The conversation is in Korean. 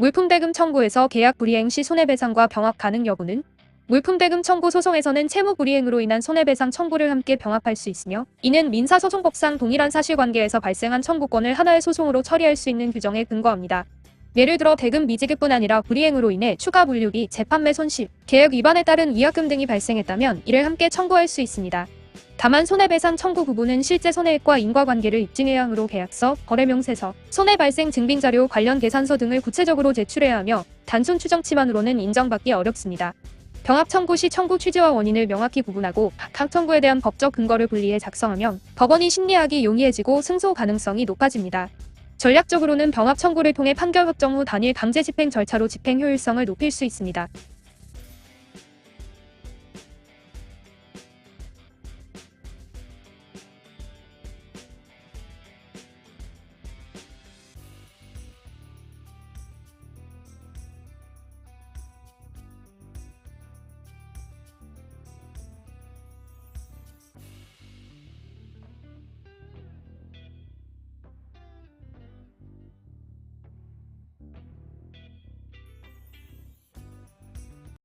물품대금 청구에서 계약 불이행 시 손해배상과 병합 가능 여부는 물품대금 청구 소송에서는 채무 불이행으로 인한 손해배상 청구를 함께 병합할 수 있으며 이는 민사소송법상 동일한 사실관계에서 발생한 청구권을 하나의 소송으로 처리할 수 있는 규정에 근거합니다. 예를 들어 대금 미지급뿐 아니라 불이행으로 인해 추가 물류비, 재판매 손실, 계약 위반에 따른 위약금 등이 발생했다면 이를 함께 청구할 수 있습니다. 다만 손해배상 청구 부분은 실제 손해액과 인과관계를 입증해야 하므로 계약서, 거래명세서, 손해 발생 증빙자료, 관련 계산서 등을 구체적으로 제출해야 하며 단순 추정치만으로는 인정받기 어렵습니다. 병합 청구 시 청구 취지와 원인을 명확히 구분하고 각 청구에 대한 법적 근거를 분리해 작성하면 법원이 심리하기 용이해지고 승소 가능성이 높아집니다. 전략적으로는 병합 청구를 통해 판결 확정 후 단일 강제 집행 절차로 집행 효율성을 높일 수 있습니다.